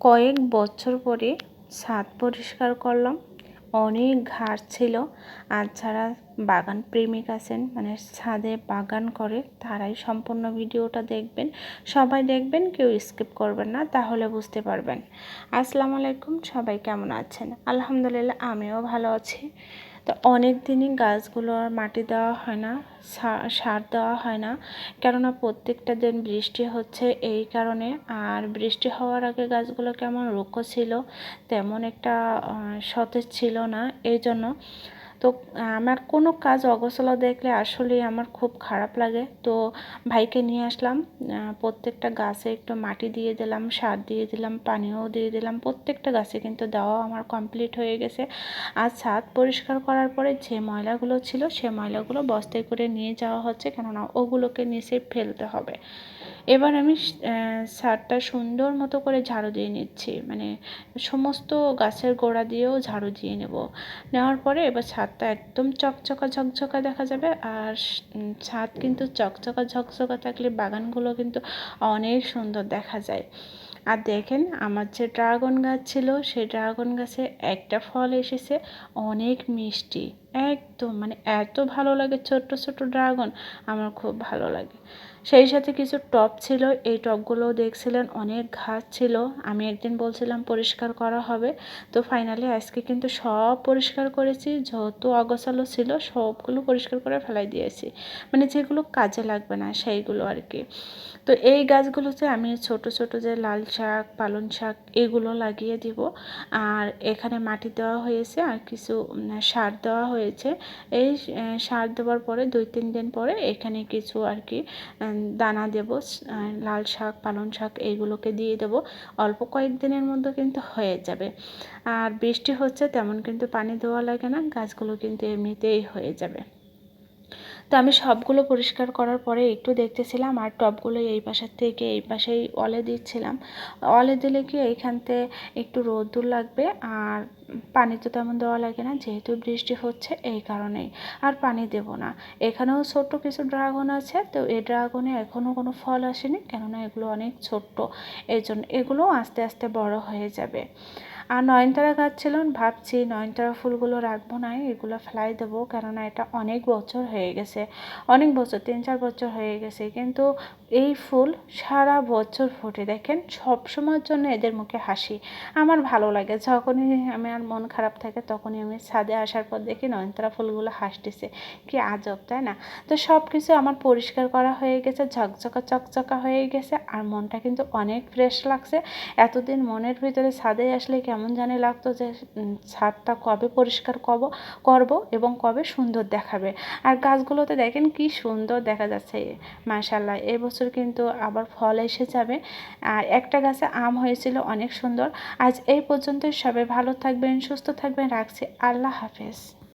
কয়েক বছর পরে ছাদ পরিষ্কার করলাম। অনেক ঘাস ছিল। আর যারা বাগান প্রেমিক আছেন মানে ছাদে বাগান করে, তারাই সম্পূর্ণ ভিডিওটা দেখবেন। সবাই দেখবেন, কেউ স্কিপ করবেন না, তাহলে বুঝতে পারবেন। আসসালামু আলাইকুম, সবাই কেমন আছেন? আলহামদুলিল্লাহ, আমিও ভালো আছি। তো অনেক দিনই গাছগুলো আর মাটি দেওয়া হয় না সার দেওয়া হয় না। কেননা প্রত্যেকটা দিন বৃষ্টি হচ্ছে এই কারণে। আর বৃষ্টি হওয়ার আগে গাছগুলো কেমন রুক্ষ ছিল তেমন একটা সতেজ ছিল না। এই জন্য তো, আমার কোনো কাজ অগোছালো দেখলে আসলে আমার খুব খারাপ লাগে। তো, ভাইকে নিয়ে আসলাম প্রত্যেকটা গাছে একটু মাটি দিয়ে দিলাম, সার দিয়ে দিলাম, পানিও দিয়ে দিলাম, প্রত্যেকটা গাছে কিন্তু দেওয়া আমার কমপ্লিট হয়ে গেছে। আর ছাদ পরিষ্কার করার পরে যে ময়লাগুলো ছিল, সে ময়লাগুলো বস্তায় করে নিয়ে যাওয়া হচ্ছে, কেননা ওগুলোকে নিচে ফেলতে হবে। এবার আমি সারটা সুন্দর মতো করে ঝাড়ু দিয়ে নিচ্ছি। মানে সমস্ত গাছের গোড়া দিয়েও ঝাড়ু দিয়ে নেব। নেওয়ার পরে এবার ছাদটা একদম চকচকা ঝকঝকা দেখা যাবে। আর ছাদ কিন্তু চকচকা ঝকঝকা থাকলে বাগানগুলো কিন্তু অনেক সুন্দর দেখা যায়। আর দেখেন, আমার যে ড্রাগন গাছ ছিল, সেই ড্রাগন গাছে একটা ফল এসেছে, অনেক মিষ্টি। একদম মানে এত ভালো লাগে ছোট্ট ছোট্ট ড্রাগন, আমার খুব ভালো লাগে। সেই সাথে কিছু টপ ছিল, এই টপগুলোও দেখছিলেন, অনেক ঘাস ছিল। আমি একদিন বলছিলাম, পরিষ্কার করা হবে। তো ফাইনালি আজকে কিন্তু সব পরিষ্কার করেছি, যত অগোছালো ছিল সবগুলো পরিষ্কার করে ফেলাই দিয়েছি। মানে যেগুলো কাজে লাগবে না, সেইগুলো আর কি। তো এই গাছগুলোতে আমি ছোট ছোট যে লাল শাক পালন শাক, এগুলো লাগিয়ে দিব। আর এখানে মাটি দেওয়া হয়েছে, আর কিছু সার দেওয়া হয়েছে। এই সার দেওয়ার পরে দুই, তিন দিন পরে এখানে কিছু আর কি দানা দেব লাল শাক পালন শাক এইগুলোকে দিয়ে দেব। অল্প কয়েকদিনের মধ্যে কিন্তু হয়ে যাবে। আর বৃষ্টি হচ্ছে তেমন কিন্তু পানি দেওয়া লাগে না, গাছগুলো কিন্তু এমনিতেই হয়ে যাবে। তো আমি সবগুলো পরিষ্কার করার পরে একটু দেখতেছিলাম আর টবগুলো এই পাশের থেকে এই পাশেই অলে দিচ্ছিলাম। অলে দিলে কি এইখানতে একটু রোদ্দুর লাগবে আর পানি তো তেমন দেওয়া লাগে না, যেহেতু বৃষ্টি হচ্ছে এই কারণেই। আর পানি দেব না। এখানেও ছোট্ট কিছু ড্রাগন আছে, তো এই ড্রাগনে এখনও কোনো ফল আসেনি, কেননা এগুলো অনেক ছোট্ট। এই জন্য এগুলোও আস্তে আস্তে বড় হয়ে যাবে। আর নয়নতারা গাছ ছিল, ভাবছি নয়নতারা ফুলগুলো রাখব না, এগুলো ফেলাই দেবো, কেননা এটা অনেক বছর হয়ে গেছে, অনেক বছর, তিন চার বছর হয়ে গেছে, কিন্তু এই ফুল সারা বছর ফোটে, দেখেন, সব সময়ের জন্য এদের মুখে হাসি। আমার ভালো লাগে, যখনই আমার মন খারাপ থাকে, তখনই আমি ছাদে আসার পর দেখি নয়নতারা ফুলগুলো হাসতেছে, কি আজব, তাই না? তো সব কিছু আমার পরিষ্কার করা হয়ে গেছে, ঝকঝকা, চকচকা হয়ে গেছে, আর মনটা কিন্তু অনেক ফ্রেশ লাগছে, এতদিন মনের ভিতরে ছাদে আসলে কেমন জানি লাগতো যে ছাদটা কবে পরিষ্কার কব, করব এবং কবে সুন্দর দেখাবে। আর গাছগুলোতে দেখেন কি সুন্দর দেখা যাচ্ছে। মাশাল্লাহ এবছর বছর কিন্তু আবার ফল এসে যাবে। আর একটা গাছে আম হয়েছিল অনেক সুন্দর। আজ এই পর্যন্তই। সবাই ভালো থাকবেন, সুস্থ থাকবেন। রাখছি। আল্লাহ হাফেজ।